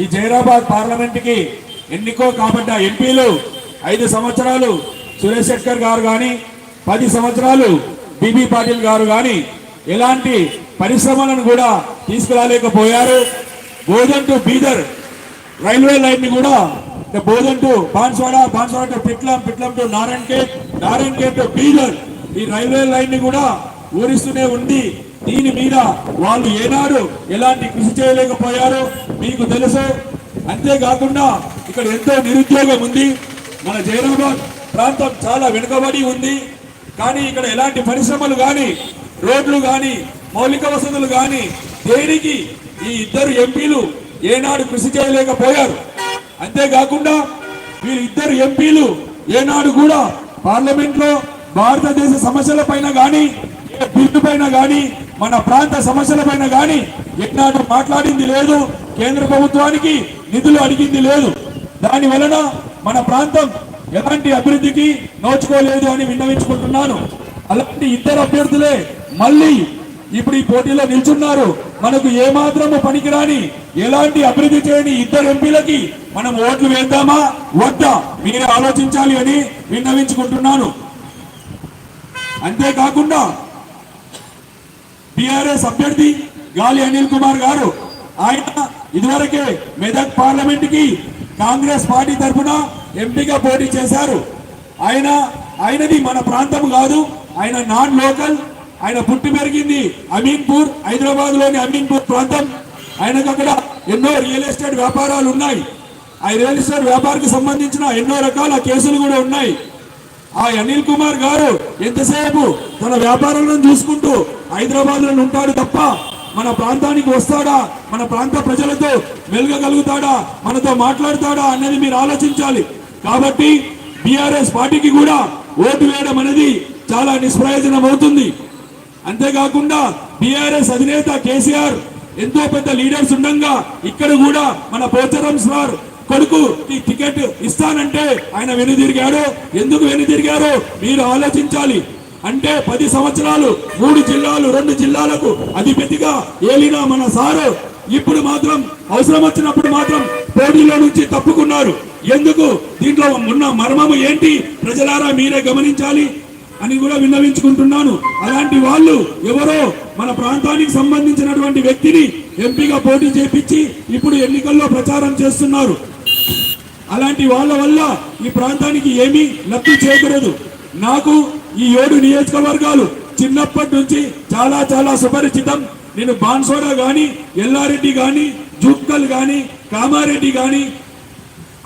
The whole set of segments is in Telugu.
ఈ జైరాబాద్ పార్లమెంట్కి ఎన్నికో కాబడ్డ ఎంపీలు ఐదు సంవత్సరాలు సురేష్ శెట్కర్ గారు కానీ పది సంవత్సరాలు బీబీ పాటిల్ గారు కానీ ఎలాంటి పరిశ్రమలను కూడా తీసుకురాలేకపోయారు. బోధన్ టు బీదర్ రైల్వే లైన్ని కూడా Bodhan to Banswada Banswada to Pitlam Pitlam to Narayankhed Narayankhed to Bidar ఈ రైల్వే లైన్ని కూడా ఊరిస్తూనే ఉంది. దీని మీద వాళ్ళు ఏనాడు ఎలాంటి కృషి చేయలేకపోయారు మీకు తెలుసు? అంతేకాకుండా ఇక్కడ ఎంతో నిరుద్యోగం ఉంది. మన జైరాబాద్ ప్రాంతం చాలా వెనుకబడి ఉంది. కానీ ఇక్కడ ఎలాంటి పరిశ్రమలు కానీ రోడ్లు కానీ మౌలిక వసతులు కానీ దేనికి ఈ ఇద్దరు ఎంపీలు ఏనాడు కృషి చేయలేకపోయారు. అంతేకాకుండా వీరు ఇద్దరు ఎంపీలు ఏనాడు కూడా పార్లమెంట్లో భారతదేశ సమస్యల పైన కానీ బిల్లు పైన కానీ మన ప్రాంత సమస్యల పైన గాని ఎన్నాడు మాట్లాడింది లేదు కేంద్ర ప్రభుత్వానికి నిధులు అడిగింది లేదు. దాని వలన మన ప్రాంతం ఎలాంటి అభివృద్ధికి నోచుకోలేదు అని విన్నవించుకుంటున్నాను. అలాంటి ఇద్దరు అభ్యర్థులే మళ్ళీ ఇప్పుడు ఈ పోటీలో నిల్చున్నారు. మనకు ఏమాత్రము పనికిరాని ఎలాంటి అభివృద్ధి చేయని ఇద్దరు ఎంపీలకి మనం ఓట్లు వేద్దామా వద్దా? మీరే ఆలోచించాలి అని విన్నవించుకుంటున్నాను. అంతేకాకుండా బీఆర్ఎస్ అభ్యర్థి గాలి అనిల్ కుమార్ గారు. ఆయన ఇదివరకే మెదక్ పార్లమెంట్కి కాంగ్రెస్ పార్టీ తరఫున ఎంపీగా పోటీ చేశారు. ఆయన ఆయనది మన ప్రాంతం కాదు. ఆయన నాన్ లోకల్. ఆయన పుట్టి పెరిగింది అమీన్పూర్ హైదరాబాద్లోని అమీన్పూర్ ప్రాంతం. ఆయనకు అక్కడ ఎన్నో రియల్ ఎస్టేట్ వ్యాపారాలు ఉన్నాయి. ఆ రియల్ ఎస్టేట్ వ్యాపారానికి సంబంధించిన ఎన్నో రకాల కేసులు కూడా ఉన్నాయి. ఆ అనిల్ కుమార్ గారు ఎంతసేపు తన వ్యాపారాలను చూసుకుంటూ హైదరాబాద్లో ఉంటాడు తప్ప మన ప్రాంతానికి వస్తాడా? మన ప్రాంత ప్రజలతో మెలగగలుగుతాడా? మనతో మాట్లాడతాడా? అన్నది మీరు ఆలోచించాలి. కాబట్టి బీఆర్ఎస్ పార్టీకి కూడా ఓటు వేయడం అనేది చాలా నిష్ప్రయోజనం అవుతుంది. అంతేకాకుండా బీఆర్ఎస్ అధినేత కేసీఆర్ ఎంతో పెద్ద లీడర్స్ ఉండగా ఇక్కడ కూడా మన పోచారం సార్ కొడుకు ఈ టికెట్ ఇస్తానంటే ఆయన వెనుదిరిగాడు. ఎందుకు వెనుదిరిగారో మీరు ఆలోచించాలి. అంటే పది సంవత్సరాలు మూడు జిల్లాలు రెండు జిల్లాలకు అధిపతిగా ఏలిన మన సారు. ఇప్పుడు మాత్రం అవసరం వచ్చినప్పుడు మాత్రం పోటీలో నుంచి తప్పుకున్నారు. ఎందుకు? దీంట్లో ఉన్న మర్మము ఏంటి? ప్రజలారా మీరే గమనించాలి అని కూడా విన్నవించుకుంటున్నాను. అలాంటి వాళ్ళు ఎవరో మన ప్రాంతానికి సంబంధించినటువంటి వ్యక్తిని ఎంపీగా పోటీ చేపించి ఇప్పుడు ఎన్నికల్లో ప్రచారం చేస్తున్నారు. అలాంటి వాళ్ళ వల్ల ఈ ప్రాంతానికి ఏమీ లబ్ధి చేకూరదు నాకు ఈ ఏడు నియోజకవర్గాలు చిన్నప్పటి నుంచి చాలా చాలా సుపరిచితం. నేను బాన్సోడా గాని ఎల్లారెడ్డి గాని జుక్కల్ గాని కామారెడ్డి గాని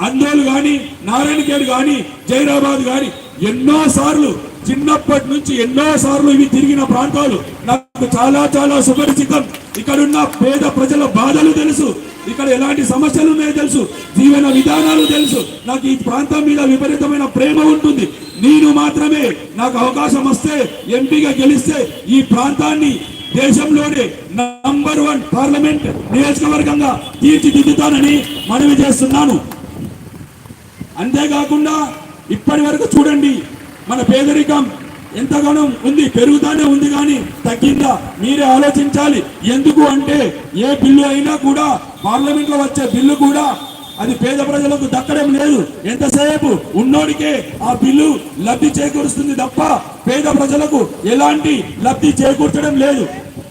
అందోలు గాని నారాయణఖేడ్ గాని జైరాబాద్ గాని ఎన్నో సార్లు చిన్నప్పటి నుంచి ఎన్నో సార్లు ఇవి తిరిగిన ప్రాంతాలు. నాకు చాలా చాలా సుపరిచితం. ఇక్కడున్న పేద ప్రజల బాధలు తెలుసు. ఇక్కడ ఎలాంటి సమస్యలు ఉన్నాయో తెలుసు. జీవన విధానాలు తెలుసు. నాకు ఈ ప్రాంతం మీద విపరీతమైన ప్రేమ ఉంటుంది. నేను మాత్రమే నాకు అవకాశం వస్తే ఎంపీగా గెలిస్తే ఈ ప్రాంతాన్ని దేశంలోనే నంబర్ వన్ పార్లమెంట్ నియోజకవర్గంగా తీర్చిదిద్దుతానని మనవి చేస్తున్నాను. అంతేకాకుండా ఇప్పటి వరకు చూడండి మన పేదరికం ఎంతగానో ఉంది? పెరుగుతానే ఉంది కానీ తగ్గిందా? మీరే ఆలోచించాలి. ఎందుకు అంటే ఏ బిల్లు అయినా కూడా పార్లమెంట్లో వచ్చే బిల్లు కూడా అది పేద ప్రజలకు దక్కడం లేదు. ఎంతసేపు? ఉన్నోడికే ఆ బిల్లు లబ్ధి చేకూరుస్తుంది తప్ప పేద ప్రజలకు ఎలాంటి లబ్ధి చేకూర్చడం లేదు.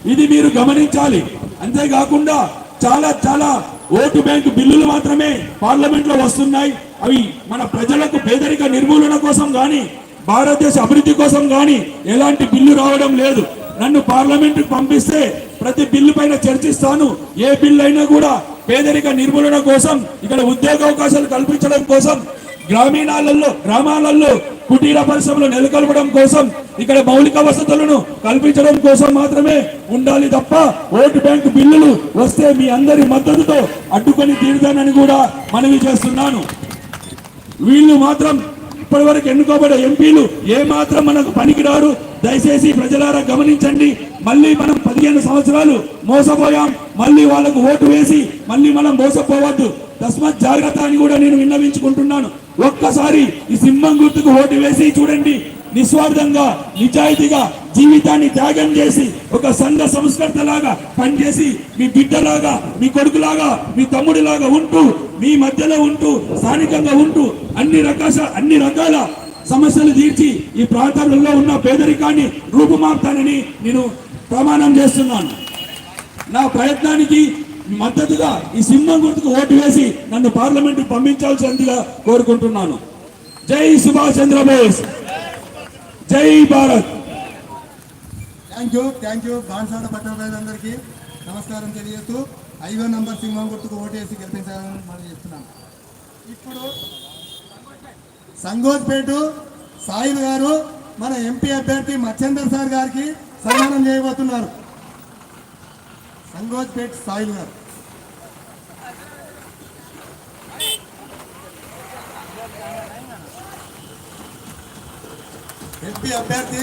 ఇది మీరు గమనించాలి. అంతేకాకుండా చాలా చాలా ఓటు బ్యాంకు బిల్లులు మాత్రమే పార్లమెంట్లో వస్తున్నాయి. అవి మన ప్రజలకు పేదరిక నిర్మూలన కోసం కానీ భారతదేశ అభివృద్ధి కోసం కానీ ఎలాంటి బిల్లు రావడం లేదు. నన్ను పార్లమెంట్ పంపిస్తే ప్రతి బిల్లు పైన చర్చిస్తాను. ఏ బిల్లు అయినా కూడా పేదరిక నిర్మూలన కోసం ఇక్కడ ఉద్యోగ అవకాశాలు కల్పించడం కోసం గ్రామీణాలలో గ్రామాలలో కుటీర పరిశ్రమలు నెలకొల్పడం కోసం ఇక్కడ మౌలిక వసతులను కల్పించడం కోసం మాత్రమే ఉండాలి తప్ప ఓటు బ్యాంకు బిల్లులు వస్తే మీ అందరి మద్దతుతో అడ్డుకొని తీరుతానని కూడా మనవి చేస్తున్నాను. వీళ్ళు మాత్రం ఇప్పటివరకు ఎన్నుకోబడే ఎంపీలు ఏమాత్రం మనకు పనికిరారు. దయచేసి ప్రజలారా గమనించండి. మళ్ళీ మనం పదిహేను సంవత్సరాలు మోసపోయాం. మళ్ళీ వాళ్ళకు ఓటు వేసి మళ్ళీ మనం మోసపోవద్దు. తస్మాత్ జాగ్రత్త అని కూడా నేను విన్నవించుకుంటున్నాను. ఒక్కసారి ఈ సింహం గుర్తుకు ఓటు వేసి చూడండి. నిస్వార్థంగా నిజాయితీగా జీవితాన్ని త్యాగం చేసి ఒక సంఘ సంస్కర్త లాగా పనిచేసి మీ బిడ్డలాగా మీ కొడుకులాగా మీ తమ్ముడిలాగా ఉంటూ మీ మధ్యలో ఉంటూ స్థానికంగా ఉంటూ అన్ని రకాల అన్ని రకాల సమస్యలు తీర్చి ఈ ప్రాంతాలలో ఉన్న పేదరికాన్ని రూపుమాపుతానని నేను ప్రమాణం చేస్తున్నాను. నా ప్రయత్నానికి మద్దతుగా ఈ సింహం గుర్తుకు ఓటు వేసి నన్ను పార్లమెంట్ పంపించాల్సిందిగా కోరుకుంటున్నాను. జై సుభాష్ చంద్రబోస్. జై Bharat. Thank you thank you. Banswada పట్టణప్రజలందరికీ నమస్కారం తెలియజేస్తూ ఐదో నంబర్ సింహం గుర్తుకు ఓటేసి గెలిపించాలని మనం చెప్తున్నాం. ఇప్పుడు సంగోజ్పేట సాయిల్ గారు మన ఎంపీ అభ్యర్థి మచ్చందర్ సార్ గారికి సన్మానం చేయబోతున్నారు. సంగోజ్పేట సాయిల్ గారు. ఎంపీ అభ్యర్థి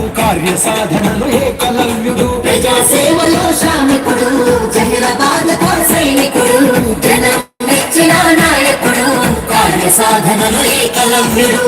కార్య సాధనలు ఏకలవ్యుడు ప్రజా సేవలో శ్రామికుడు జహీరాబాద్ సైనికుడు జనం మెచ్చిన నాయకుడు కార్య సాధనలు ఏకలవ్యుడు